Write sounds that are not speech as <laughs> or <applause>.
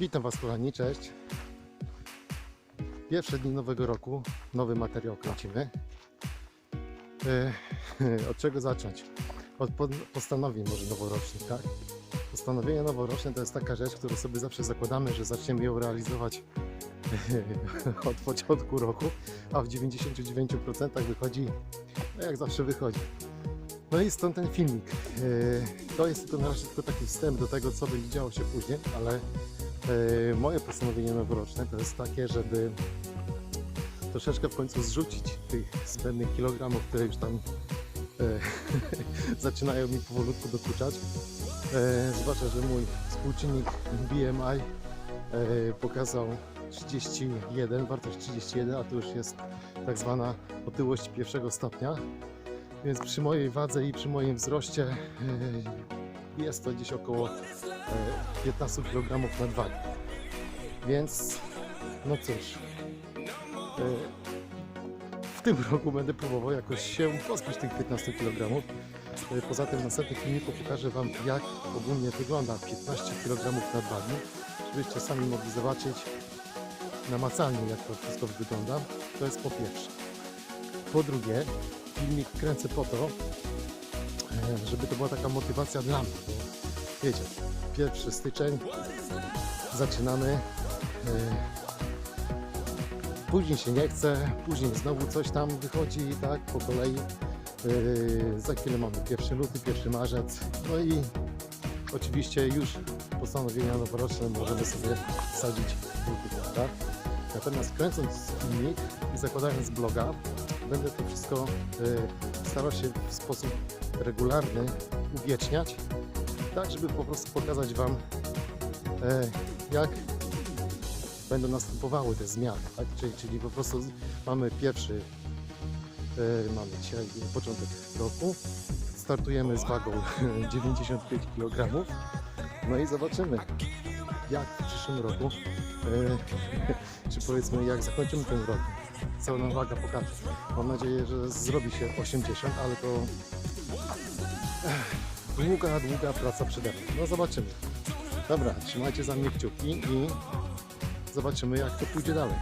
Witam Was kochani, cześć. Pierwsze dni nowego roku, nowy materiał kręcimy. E, <laughs> od czego zacząć? Od po- postanowień może noworocznych, tak? Postanowienie noworoczne to jest taka rzecz, którą sobie zawsze zakładamy, że zaczniemy ją realizować <laughs> od początku roku, a w 99% wychodzi, no jak zawsze wychodzi. No i stąd ten filmik. E, To jest tylko na razie tylko taki wstęp do tego, co będzie działo się później, ale moje postanowienie noworoczne to jest takie, żeby troszeczkę w końcu zrzucić tych zbędnych kilogramów, które już tam e, <laughs> zaczynają mi powolutku dokuczać. E, zwłaszcza, że mój współczynnik BMI e, pokazał 31, wartość 31, a to już jest tak zwana otyłość pierwszego stopnia. Więc przy mojej wadze i przy moim wzroście jest to gdzieś około e, 15 kg nadwagi. Więc no cóż, e, w tym <laughs> roku będę próbował jakoś się pozbyć tych 15 kg. E, Poza tym w następnym filmiku pokażę Wam jak ogólnie wygląda 15 kg nadwagi, żebyście sami mogli zobaczyć namacalnie jak to wszystko wygląda. To jest po pierwsze. Po drugie, filmik kręcę po to, żeby to była taka motywacja dla mnie. Wiecie, pierwszy styczeń, zaczynamy. e, Później się nie chce, później znowu coś tam wychodzi, tak, po kolei. E, Za chwilę mamy 1 luty, 1 marzec. No i oczywiście już postanowienia noworoczne możemy sobie wsadzić w luty, tak? Natomiast kręcąc filmik i zakładając bloga, będę to wszystko e, starał się w sposób regularny uwieczniać, tak żeby po prostu pokazać Wam, e, jak będą następowały te zmiany. Tak? Czyli, czyli po prostu mamy pierwszy, e, mamy dzisiaj początek roku, startujemy z wagą <laughs> 95 kg, no i zobaczymy, jak w przyszłym roku, e, <laughs> czy powiedzmy, jak zakończymy ten rok, co nam waga pokaże. Mam nadzieję, że zrobi się 80, ale to długa, długa praca przede mną. No zobaczymy. Dobra, trzymajcie za mnie kciuki i zobaczymy, jak to pójdzie dalej.